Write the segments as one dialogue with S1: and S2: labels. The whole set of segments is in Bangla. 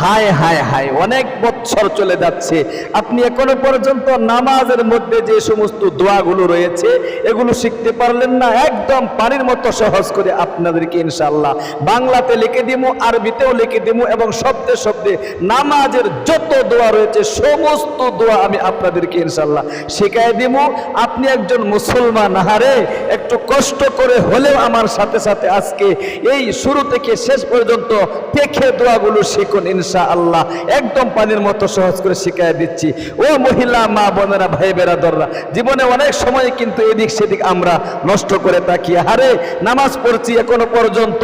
S1: হায় হায় হায়, অনেক বছর চলে যাচ্ছে। আপনি এখনও পর্যন্ত নামাজের মধ্যে যে সমস্ত দোয়াগুলো রয়েছে, এগুলো শিখতে পারলেন না, একদম পানির মতো সহজ করে আপনাদেরকে ইনশাল্লাহ বাংলাতে লিখে দিব আরবিতেও লিখে দিব এবং শব্দে শব্দে নামাজের যত দোয়া রয়েছে, সমস্ত দোয়া আমি আপনাদেরকে ইনশাল্লাহ শিখাই দিব আপনি একজন মুসলমান হারে একটু কষ্ট করে হলেও আমার সাথে সাথে আজকে এই শুরু থেকে শেষ পর্যন্ত দেখে দোয়াগুলো শিখুন ইনশা আল্লাহ একদম পানির মতো সহজ করে শিখাই দিচ্ছি। ও মহিলা, মা, বোনেরা, ভাই, বেরাদররা, জীবনে অনেক সময় কিন্তু এদিক সেদিক আমরা নষ্ট করে থাকি। হারে নামাজ পড়ছি এখনও পর্যন্ত,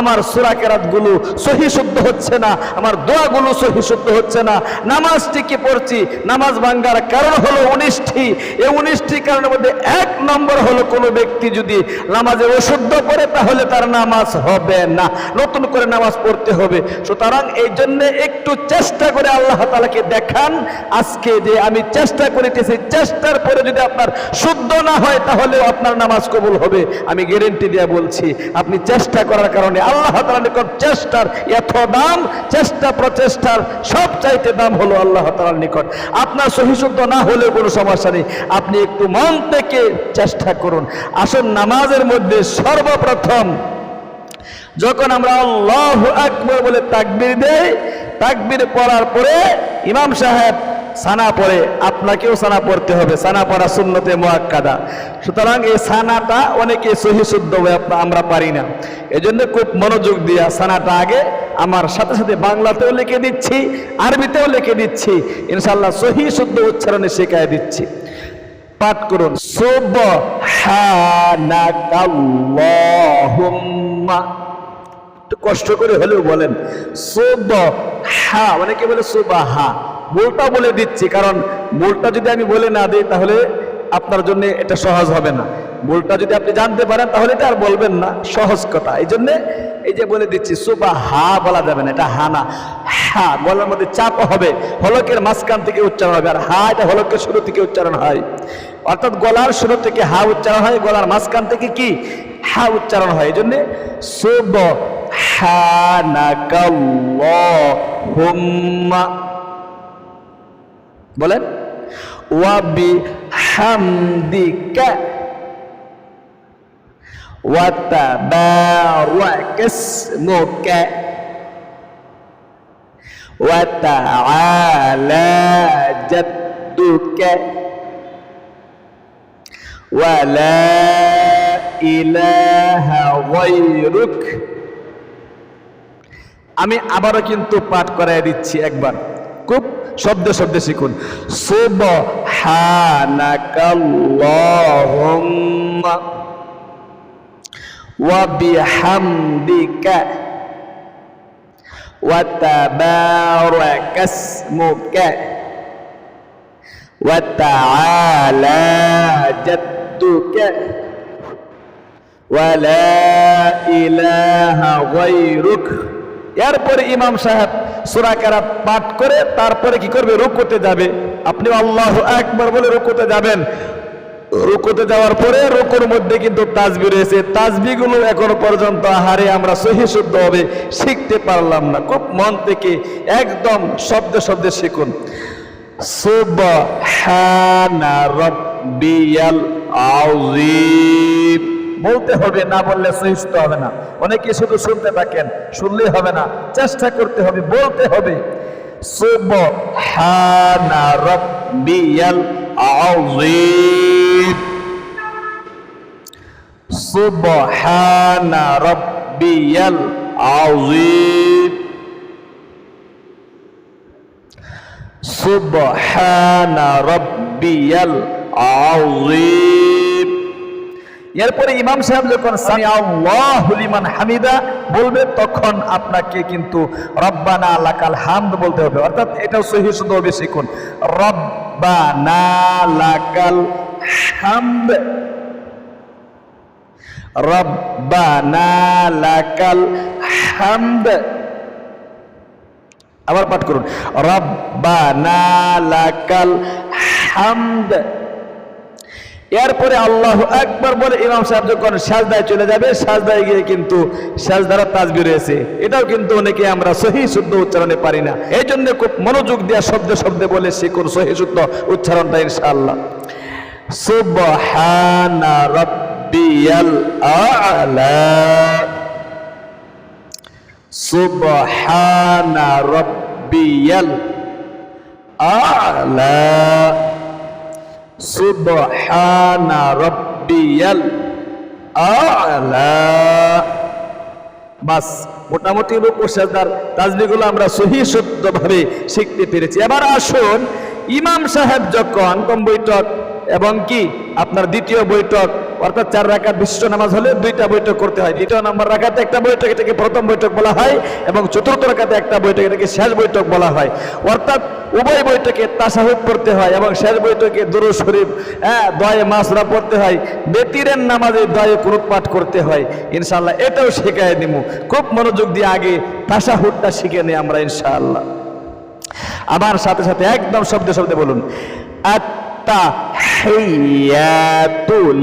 S1: আমার সুরাকেরাতগুলো সহি শুদ্ধ হচ্ছে না, আমার দোয়াগুলো সহি শুদ্ধ হচ্ছে না। নামাজ ঠিকই পড়ছি, নামাজ ভাঙ্গার কারণ হলো উনিশটি। এই উনিশটি কারণের মধ্যে এক নম্বর হলো কোনো ব্যক্তি যদি নামাজে অশুদ্ধ করে তাহলে তার নামাজ হবে না। নতুন করে নামাজ পড়তে হবে। সুতরাং এই জন্য একটু চেষ্টা করে আল্লাহ তালাকে দেখান, আজকে যে আমি চেষ্টা করিতেছি, চেষ্টার পরে যদি আপনার শুদ্ধ না হয়, তাহলেও আপনার নামাজ কবুল হবে। আমি গ্যারেন্টি দিয়ে বলছি, আপনি চেষ্টা করার কারণে আল্লাহ তালা নিকট চেষ্টার এত দাম, চেষ্টা প্রচেষ্টার সব চাইতে দাম হলো আল্লাহ তালার নিকট। আপনার সহিশুদ্ধ না হলেও কোনো সমস্যা নেই। আপনি একটু মন থেকে চেষ্টা করুন। আসুন, নামাজের মধ্যে সর্বপ্রথম যখন আমরা আল্লাহ আকবর বলে তাকবির দেই তাকবির পড়ার পরে ইমাম সাহেব সানা পড়ে, আপনাকেও সানা পড়তে হবে। সানা পড়া শূন্যতে মোয়াক্কাদা সুতরাং এই সানাটা অনেকে সহি শুদ্ধ হয়ে আমরা পারি না। এই জন্য খুব মনোযোগ দিয়া সানাটা আগে আমার সাথে সাথে বাংলাতেও লিখে দিচ্ছি, আরবিতেও লিখে দিচ্ছি। ইনশাল্লাহ সহি শুদ্ধ উচ্চারণে শেখায় দিচ্ছি। পাঠ করুন। সুবহানাকাল্লাহুম্মা একটু কষ্ট করে হলেও বলেন সুব হা অনেকে বলে সুবাহা? মূলটা বলে দিচ্ছি, কারণ মূলটা যদি আমি বলে না দিই তাহলে আপনার জন্য এটা সহজ হবে না। মূলটা যদি আপনি জানতে পারেন তাহলে এটা আর বলবেন না, সহজ কথা। এই জন্যে এই যে বলে দিচ্ছি সুবা হা বলা যাবে না, এটা হা না। হা গলার মধ্যে চাপ হবে, হলকের মাঝখান থেকে উচ্চারণ হবে, আর হা, এটা হলকের শুরু থেকে উচ্চারণ হয়। অর্থাৎ গলার শুরু থেকে হা উচ্চারণ হয়, গলার মাঝখান থেকে কি? হা উচ্চারণ হয়। এই জন্যে সুব subhanakallahumma. Boleh? Wa bihamdika. Wa tabarakasmuka. Wa ta'ala jadduka. Wa la ilaha ghairuk আমি আবারও কিন্তু পাঠ করাই দিচ্ছি একবার খুব শব্দে শব্দে শিখুন সুবহানাকাল্লাহুম্মা ওয়া বিহামদিকা ওয়া তাবারাকা ইসমুকা ওয়া তাআলা জাদ্দুকা এরপরে ইমাম সাহেব সূরা কেরাত পাঠ করে তারপরে কি করবে? রুকুতে যাবে। আপনি আল্লাহ একবার বলে রুকুতে যাবেন। রুকুতে যাওয়ার পরে রুকুর মধ্যে কিন্তু তাজবি রয়েছে। তাজবিগুলো এখনও পর্যন্ত হারে আমরা সহি শুদ্ধ হবে, শিখতে পারলাম না। খুব মন থেকে একদম শব্দে শব্দে শিখুন। সুবহানা রাব্বিয়াল আযীম। বলতে হবে, না বললে সহিষ্ঠ হবে না। অনেকে শুধু শুনতে থাকেন, শুনলেই হবে না। চেষ্টা করতে হবে, বলতে হবে। সুবহানা রাব্বিয়াল আযীম। সুবহানা রাব্বিয়াল আযীম। সুবহানা রাব্বিয়াল আযীম। এরপরে ইমাম সাহেব যখন সামি আল্লাহু লিমান হামিদা বলবে, তখন আপনাকে কিন্তু রব্বানা লাকাল হামদ বলতে হবে। অর্থাৎ এটাও সহি শুদ্ধ হবে শিখুন। রব্বানা লাকাল হামদ। রব্বানা লাকাল হামদ। আবার পাঠ করুন। রব্বানা লাকাল হামদ। এরপরে আল্লাহ একবার বলে ইমাম সাহেব যখন সাজদায় চলে যাবে, সাজদায় গিয়ে কিন্তু সাজদারা তাজবি রয়েছে। এটাও কিন্তু অনেকে আমরা সহি শুদ্ধ উচ্চারণে পারি না। এই জন্য খুব মনোযোগ দেওয়া শব্দে শব্দে বলে শিখুন সহি শুদ্ধ উচ্চারণটা ইনশাআল্লাহ। সুবহানা রাব্বিয়াল আ'লা। সুবহানা রাব্বিয়াল আ'লা। সুবহানা রাব্বিয়াল আ'লা। বাস, মোটামুটি রূপ ও সাজদার তাজবিগুলো আমরা সহি শুদ্ধভাবে শিখতে পেরেছি। এবার আসুন ইমাম সাহেব যখন কম বৈঠক এবং কি? আপনার দ্বিতীয় বৈঠক, অর্থাৎ চার রাকাত বিশিষ্ট নামাজ হলে দুইটা বৈঠক করতে হয়। দ্বিতীয় নম্বর রাখাতে একটা বৈঠক, এটাকে প্রথম বৈঠক বলা হয়, এবং চতুর্থ রাখাতে একটা বৈঠক, এটাকে শেষ বৈঠক বলা হয়। অর্থাৎ উভয় বৈঠকে তাসাহুদ পড়তে হয় এবং শেষ বৈঠকে দুরু শরীফ হ্যাঁ দয়ে মাসরা পড়তে হয়। বেতিরের নামাজে দয়ে কুরুত পাঠ করতে হয়। ইনশাল্লাহ এটাও শেখায় দিব খুব মনোযোগ দিয়ে আগে তাসাহুদটা শিখে নিই আমরা, ইনশাআল্লাহ। আবার সাথে সাথে একদম শব্দে শব্দে বলুন আত্তাহিয়াতু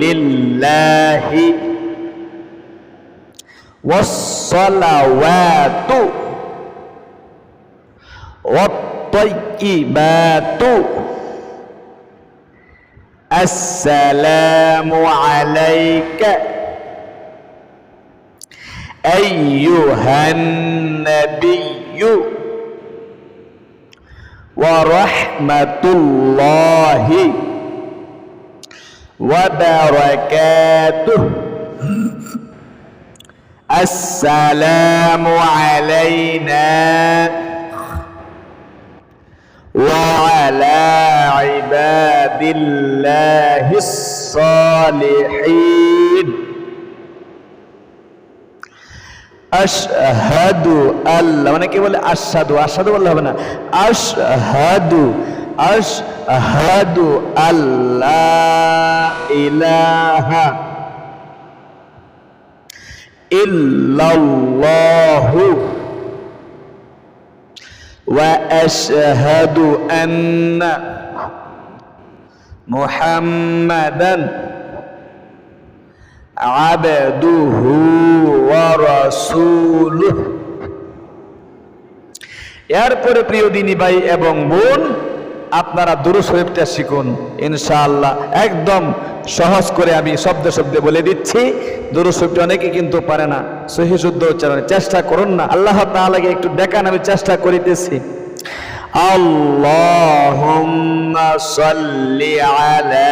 S1: লিল্লাহি ওয়াসসালাওয়াতু والطيبات السلام عليك أيها النبي ورحمة الله وبركاته. السلام علينا وعلى عباد الله الصالحين. أشهد الله মানে কি বলে أشهد أشهد বললে হবে না। أشهد أشهد الله إلا الله وأشهد أن محمداً আবেদুহু রাসূলুহ এরপরে প্রিয় দিনী ভাই এবং বোন, আপনারা দুরু শরীফটা শিখুন। ইনশাআল্লাহ একদম সহজ করে আমি শব্দ শব্দে বলে দিচ্ছি। দুরু শরীফটা অনেকে কিন্তু পারে না। সহি শুদ্ধ উচ্চারণ চেষ্টা করুন না। আল্লাহ তাআলাকে একটু দেখান, আমি চেষ্টা করিতেছি। আল্লাহ সাল্লি আলা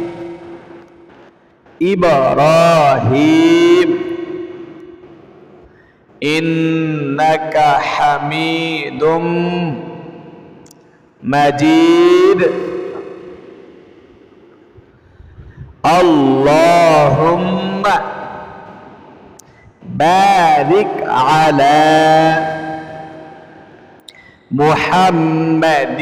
S1: إبراهيم. إنك حميد مجيد. اللهم بارك على محمد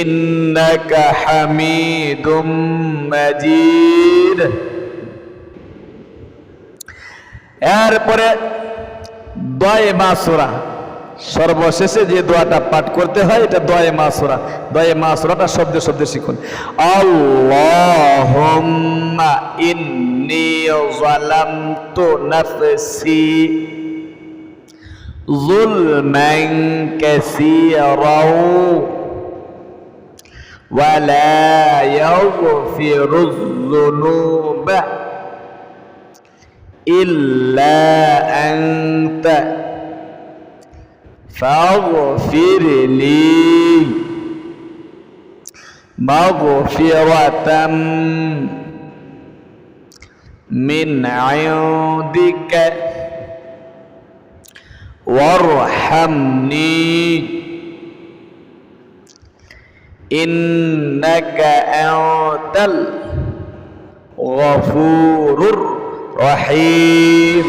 S1: ইন্নাকা হামিদুম মাজিদ। এরপরে দয় মাসুরা সর্বশেষে যে দোয়াটা পাঠ করতে হয়, এটা দয়ে মাসুরা দয়ে মাসুরাটা শব্দে শব্দে শিখুন। আল্লাহুম্মা ইন্নি যালামতু নাফসি যুলমান কাসীরা ولا يغفر الذنوب إلا أنت. فاغفر لي مغفرة من عندك وارحمني. innaka আনতাল ghafurur rahim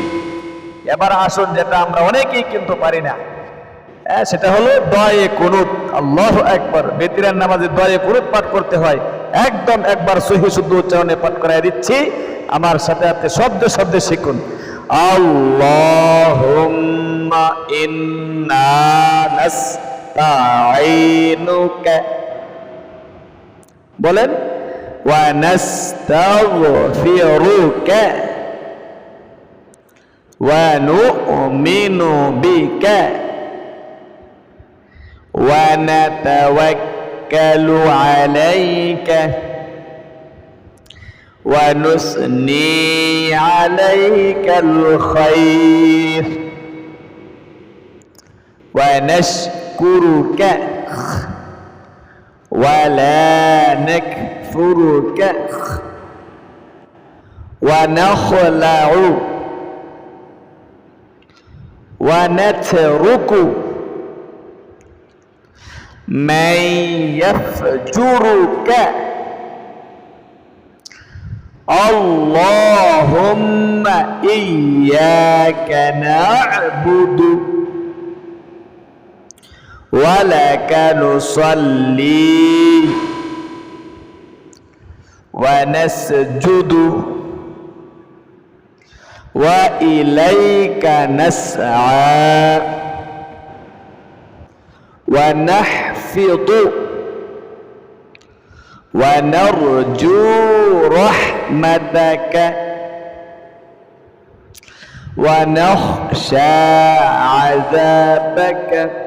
S1: এবার আসুন, যেটা আমরা অনেকেই কিন্তু পারি না। হ্যাঁ সেটা হলো দয়ে কুনুত। আল্লাহ একবার বেতিরান নামাজে দয়ে কুনুত পাঠ করতে হয়। একদম একবার সহি শুদ্ধ উচ্চারণে পাঠ করাই দিচ্ছি। আমার সাথে সাথে শব্দ শব্দে শিখুন। আল্লাহুম্মা ইন্না নাস্তাঈনুকা বলেন ওয়া নাস্তাগফিরুকা ওয়া নু'মিনু বিকা ওয়া নাতাওয়াক্কালু আলাইকা ونثني عليك الخير ونشكرك ولا نكفرك ونخلع. ونترك. من يفجرك اللهم إياك نعبد. ولك نصلي ونسجد وإليك نسعى ونحفظ ونرجو رحمتك ونخشى عذابك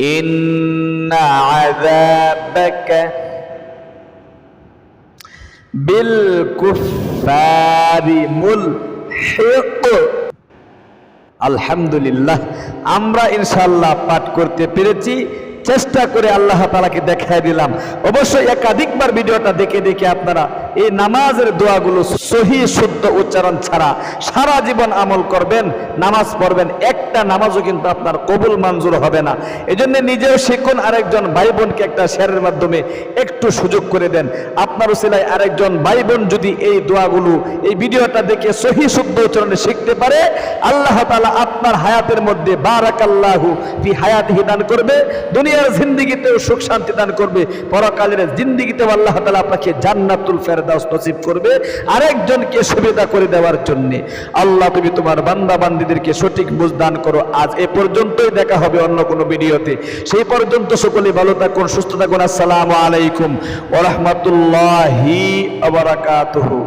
S1: إن عذابك بالكفار ملحق আলহামদুলিল্লাহ আমরা ইনশাল্লাহ পাঠ করতে পেরেছি চেষ্টা করে আল্লাহ তালাকে দেখাই দিলাম অবশ্যই একাধিকবার ভিডিওটা দেখে দেখে আপনারা এই নামাজের দোয়াগুলো সহি, শুদ্ধ উচ্চারণ ছাড়া সারা জীবন আমল করবেন, নামাজ পড়বেন, একটা নামাজও কিন্তু আপনার কবুল মঞ্জুর হবে না। এই জন্য নিজেও শিখুন, আরেকজন ভাই বোনকে একটা শেয়ারের মাধ্যমে একটু সুযোগ করে দেন। আপনার উসিলায় আরেকজন ভাই বোন যদি এই দোয়াগুলো, এই ভিডিওটা দেখে সহি, শুদ্ধ উচ্চারণে শিখতে পারে, আল্লাহ তালা আপনার হায়াতের মধ্যে বারাকাল্লাহু ফি হায়াতিহি দান করবে, দুনিয়ার জিন্দিগিতেও সুখ শান্তি দান করবে, পরকালের জিন্দিগিতেও আল্লাহ তালা আপনাকে জান্নাতুল ফেরদাউস নসিব করবে আরেকজনকে সুবিধা করে দেওয়ার জন্য। আল্লাহ তুমি তোমার বান্দা বান্দিদেরকে সঠিক বুঝ দান করো। আজ এ পর্যন্তই দেখা হবে অন্য কোনো ভিডিওতে। সেই পর্যন্ত সকলে ভালো থাকুন, সুস্থ থাকুন। আসসালামু আলাইকুম ওরহমতুল্লাহি আবরাকাতুহু